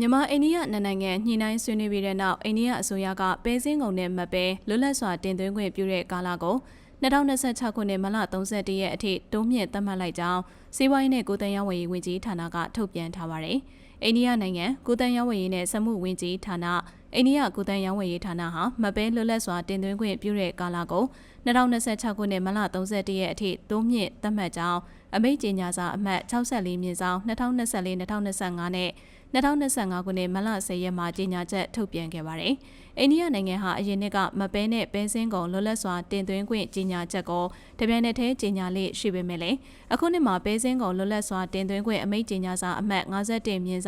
မြန်မာအိန္ဒိယနှစ်နိုင်ငံညှိနှိုင်းဆွေးနွေးပြီးတဲ့နောက်အိန္ဒိယအစိုးရကပဲစင်းကုန်နဲ့မပဲလွတ်လပ်စွာတင်သွင်းခွင့်ပြုတဲ့ကာလကို2026ခုနှစ်မလ31ရက်အထိတိုးမြင့်သတ်မှတ်လိုက်ကြောင်းစီးပွားရေးနဲ့ကိုယ်တန်ရောင်းဝယ်ရေးဝန်ကြီးဌာနကထုတ်ပြန်ထားပါတယ်။ အိန္ဒိယနိုင်ငံကိုယ်တန်ရောင်းဝယ်ရေးနဲ့စက်မှုဝန်ကြီးဌာနအိန္ဒိယကိုယ်တန်ရောင်းဝယ်ရေးဌာနဟာမပဲလွတ်လပ်စွာတင်သွင်းခွင့်ပြုတဲ့ကာလကို2026ခုနှစ်မလ31ရက်အထိတိုးမြင့်သတ်မှတ်ကြောင်းအမိန့်ကြေညာစာအမှတ်64မြင်းဆောင်2024-2025နဲ့2025ခုနှစ်မလ10ရက်မှာကြေညာချက်ထုတ်ပြန်ခဲ့ပါတယ်။အိန္ဒိယနိုင်ငံဟာအရင်နှစ်ကမပဲနဲ့ပဲစင်းကုန်လွတ်လပ်စွာတင်သွင်းခွင့်ကြေညာချက်ကိုတပြိုင်နက်တည်းကြေညာလေးရှိပေမဲ့လည်းအခုနှစ်မှာပဲစင်းကုန်လွတ်လပ်စွာတင်သွင်းခွင့်အမိန့်ကြေညာစာအမှတ်51မြင်းဆောင်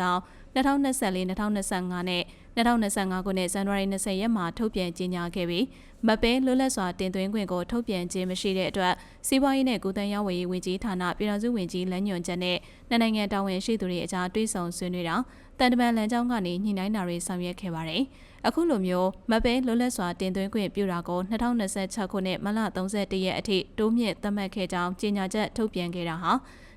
2024-2025နဲ့2025ခုနှစ်ဇန်နဝါရီ20ရက်မှာထုတ်ပြန်ကြေညာခဲ့ပြီးမပဲလွတ်လပ်စွာတင်သွင်းခွင့်ကိုထုတ်ပြန်ခြင်းမရှိတဲ့အတွက်စီးပွားရေးနဲ့ကုသရေးဝန်ကြီးဝန်ကြီးဌာနပြည်ထောင်စုဝန်ကြီးလမ်းညွှန်ချက်နဲ့နိုင်ငံတာဝန်ရှိသူတွေအကြားတွဲဆုံဆွေးနွေးတာတန်တမန်လမ်းကြောင်းကနေညှိနှိုင်းတာတွေဆောင်ရွက်ခဲ့ပါတယ်။အခုလိုမျိုးမပဲလွတ်လပ်စွာတင်သွင်းခွင့်ပြုတာကို2026ခုနှစ်မလ31ရက်အထိတိုးမြင့်သတ်မှတ်ခဲ့ကြောင်းကြေညာချက်ထုတ်ပြန်ခဲ့တာဟာ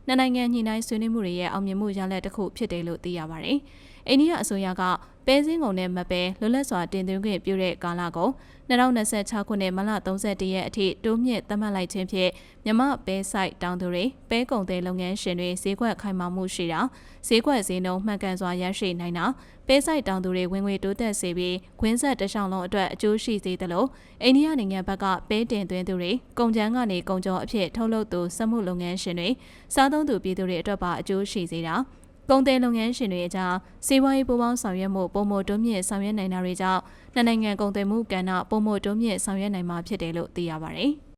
နှစ်နိုင်ငံညှိနှိုင်းဆွေးနွေးမှုတွေရဲ့အောင်မြင်မှုရလဒ်တစ်ခုဖြစ်တယ်လို့သိရပါတယ်။အိန္ဒိယအစိုးရက ပဲစင်းကုန်နဲ့မပဲလွတ်လပ်စွာတင်သွင်းခွင့်ပြုတဲ့ကာလကို2026ခုနှစ်မလ31ရက်အထိတိုးမြင့်သတ်မှတ်လိုက်ခြင်းဖြင့်မြမပဲဆိုင်တောင်သူတွေပဲကုန်တဲ့လုပ်ငန်းရှင်တွေဈေးကွက်ခိုင်မာမှုရှိတာဈေးကွက်ဈေးနှုန်းမှန်ကန်စွာရရှိနိုင်တာပဲဆိုင်တောင်သူတွေဝင်ငွေတိုးတက်စေပြီးခွင်းဆက်တခြားလုံးအတွက်အကျိုးရှိစေသလိုအိန္ဒိယနိုင်ငံဘက်ကပဲတင်သွင်းသူတွေကုန်ကျန်းကနေကုန်ကျော်အဖြစ်ထုတ်လုပ်သူစက်မှုလုပ်ငန်းရှင်တွေစားသုံးသူပြည်သူတွေအတွက်ပါအကျိုးရှိစေတာ ကုန်သည်လုပ်ငန်းရှင်တွေအကြားစီးပွားရေးပူးပေါင်းဆောင်ရွက်မှုပုံမတိုးမြင့်ဆောင်ရွက်နိုင်တာတွေကြောင့်နှစ်နိုင်ငံကုန်သွယ်မှုကဏ္ဍပုံမတိုးမြင့်ဆောင်ရွက်နိုင်မှာဖြစ်တယ်လို့သိရပါတယ်။